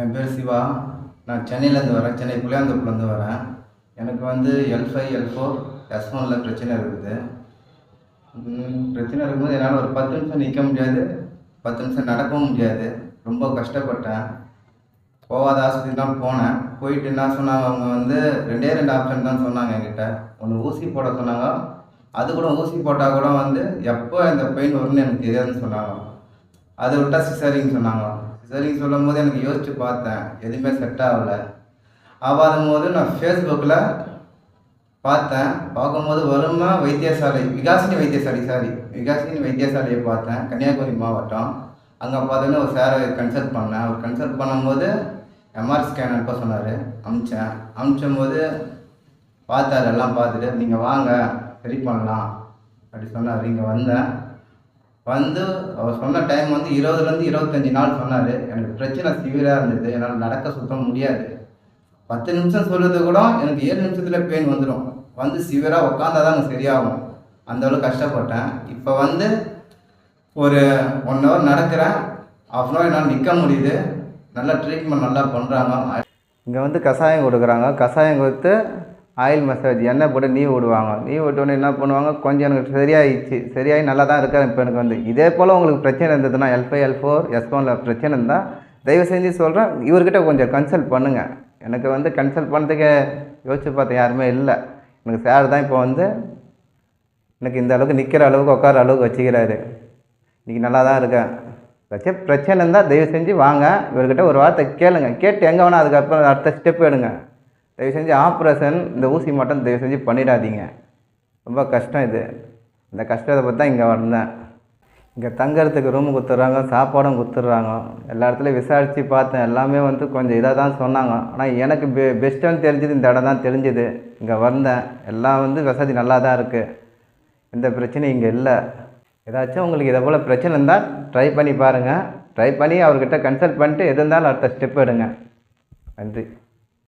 என் பேர் சிவா. நான் சென்னையிலேருந்து வரேன். சென்னை புளியாந்தோப்புலேருந்து வரேன். எனக்கு வந்து L five L four S ஒனில் பிரச்சனை இருக்குது. பிரச்சனை இருக்கும்போது என்னால் ஒரு பத்து நிமிஷம் நிற்க முடியாது. பத்து நிமிஷம் நடக்கவும் முடியாது. ரொம்ப கஷ்டப்பட்டேன். போகாத ஆஸ்பத்திரிலாம் போனேன். போயிட்டு என்ன சொன்னாங்க? அவங்க வந்து ரெண்டே ரெண்டு ஆப்ஷன் தான் சொன்னாங்க என்கிட்ட. ஒன்று ஊசி போட சொன்னாங்க. அது கூட ஊசி போட்டால் கூட வந்து எப்போ இந்த பெயின் வரும்னு எனக்கு தெரியாதுன்னு சொன்னாங்க. அதை விட்டால் சிசரிங் சொன்னாங்க. சரிங்க சொல்லும் போது எனக்கு யோசித்து பார்த்தேன். எதுவுமே செட் ஆகலை. ஆகாத போது நான் ஃபேஸ்புக்கில் பார்த்தேன். பார்க்கும்போது வருமா வைத்தியசாலை விகாசினி வைத்தியசாலை சாரி விகாசினி வைத்தியசாலையை பார்த்தேன். கன்னியாகுமரி மாவட்டம். அங்கே பார்த்தோன்னே ஒரு சாரை கன்சல்ட் பண்ணேன். அவர் கன்சல்ட் பண்ணும்போது எம்ஆர் ஸ்கேன் அனுப்ப சொன்னார். அமிச்சேன். அமிச்சும் போது பார்த்தாரு எல்லாம் பார்த்துட்டு நீங்கள் வாங்க சரி பண்ணலாம். அப்படி சொன்னார். இங்கே வந்தேன். வந்து அவர் சொன்ன டைம் வந்து இருபதுலேருந்து இருபத்தஞ்சி நாள் சொன்னார். எனக்கு பிரச்சனை சிவியராக இருந்தது. என்னால் நடக்க சுத்தம் முடியாது. பத்து நிமிஷம் சொல்கிறது கூட எனக்கு ஏழு நிமிஷத்தில் பெயின் வந்துடும் வந்து சிவியராக உட்காந்தா தான் எனக்கு சரியாகும். அந்த அளவுக்கு கஷ்டப்பட்டேன். இப்போ வந்து ஒரு ஒன் ஹவர் நடக்கிறேன். ஆஃப் அன் என்னால் நிற்க முடியுது. நல்லா ட்ரீட்மெண்ட் நல்லா பண்ணுறாங்க இங்கே வந்து கஷாயம் கொடுக்குறாங்க. கஷாயம் கொடுத்து ஆயில் மசாஜ் எண்ணெய் போட்டு நீ விடுவாங்க நீ விட்டோன்னே என்ன பண்ணுவாங்க? கொஞ்சம் எனக்கு சரியாயிடுச்சு. சரியாகி நல்லா தான் இருக்கேன் இப்போ எனக்கு வந்து இதே போல் உங்களுக்கு பிரச்சனை இருந்ததுன்னா L five L four S ஒனில் பிரச்சனை இருந்தால் தயவு செஞ்சு சொல்கிறேன் இவர்கிட்ட கொஞ்சம் கன்சல்ட் பண்ணுங்கள் எனக்கு வந்து கன்சல்ட் பண்ணுறதுக்கே யோசிச்சு பார்த்த யாருமே இல்லை. எனக்கு சார் தான் இப்போ வந்து எனக்கு இந்த அளவுக்கு நிற்கிற அளவுக்கு உட்கார அளவுக்கு வச்சுக்கிறாரு. இன்றைக்கி நல்லா தான் இருக்கேன். ஏதாச்சும் பிரச்சனை இருந்தால் தயவு செஞ்சு வாங்க. இவர்கிட்ட ஒரு வார்த்தை கேளுங்க. கேட்டு எங்கே வேணால் அதுக்கப்புறம் அடுத்த ஸ்டெப் எடுங்க. தயவு செஞ்சு ஆப்ரேஷன் இந்த ஊசி மட்டும் தயவு செஞ்சு பண்ணிடாதீங்க. ரொம்ப கஷ்டம் இது. இந்த கஷ்டத்தை பற்றி தான் இங்கே வந்தேன். இங்கே தங்கறதுக்கு ரூம் கொடுத்துட்றாங்க சாப்பாடும் கொடுத்துட்றாங்க எல்லா இடத்துலையும் விசாரித்து பார்த்தேன். எல்லாமே வந்து கொஞ்சம் இதாக தான் சொன்னாங்க. ஆனால் எனக்கு பெ பெஸ்ட்டுன்னு தெரிஞ்சது இந்த இடம் தான் தெரிஞ்சுது. இங்கே வந்தேன். எல்லாம் வந்து வசதி நல்லா தான் இருக்குது எந்த பிரச்சனையும் இங்கே இல்லை. ஏதாச்சும் உங்களுக்கு இதை போல் பிரச்சனை இருந்தால் ட்ரை பண்ணி பாருங்கள் ட்ரை பண்ணி அவர்கிட்ட கன்சல்ட் பண்ணிட்டு எது இருந்தாலும் அடுத்த ஸ்டெப் எடுங்க. நன்றி.